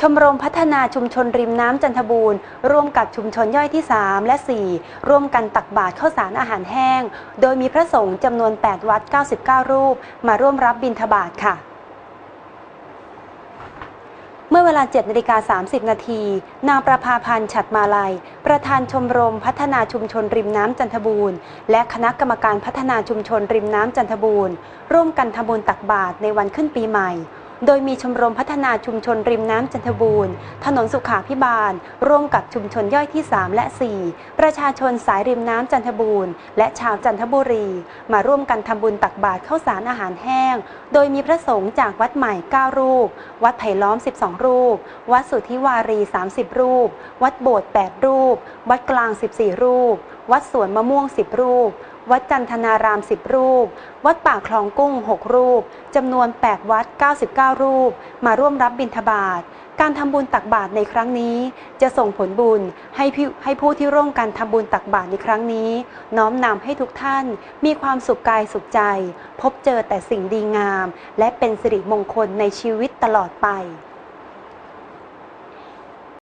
ชมรมพัฒนาชุมชนริมน้ำจันทบูรณ์ ร่วมกับชุมชนย่อยที่ 3 และ 4 ร่วมกันตักบาตรข้าวสารอาหารแห้ง โดยมีพระสงฆ์จำนวน 8 วัด 99 รูป มาร่วมรับบิณฑบาตค่ะ เมื่อเวลา7นาฬิกา30 นาที นางประภาพันธ์ฉัดมาลัย ประธานชมรมพัฒนาชุมชนริมน้ำจันทบูรณ์ และคณะกรรมการพัฒนาชุมชนริมน้ำจันทบูรณ์ ร่วมกันทำบุญตักบาตรในวันขึ้นปีใหม่ โดยมีชมรมพัฒนาชุมชนริมน้ำจันทบูรณ์ ถนนสุขาพิบาล ร่วมกับชุมชนย่อยที่ 3 และ 4 ประชาชนสายริมน้ำจันทบูรณ์ และชาวจันทบุรี มาร่วมกันทำบุญตักบาตรข้าวสารอาหารแห้ง โดยมีพระสงฆ์จากวัดใหม่ 9 รูป วัดไผ่ล้อม 12 รูป วัดสุทธิวารี 30 รูป วัดโบสถ์8รูป วัดกลาง 14 รูป วัดสวนมะม่วง 10 รูป วัดจันทนาราม 10 รูป วัดป่าคลองกุ้ง 6 รูป จำนวน 8 วัด 99 รูป มาร่วมรับบิณฑบาต การทำบุญตักบาตรในครั้งนี้ จะส่งผลบุญให้ผู้ให้ผู้ที่ร่วมกันทำบุญตักบาตรในครั้งนี้ น้อมนำให้ทุกท่านมีความสุขกายสุขใจ พบเจอแต่สิ่งดีงาม และเป็นสิริมงคลในชีวิตตลอดไป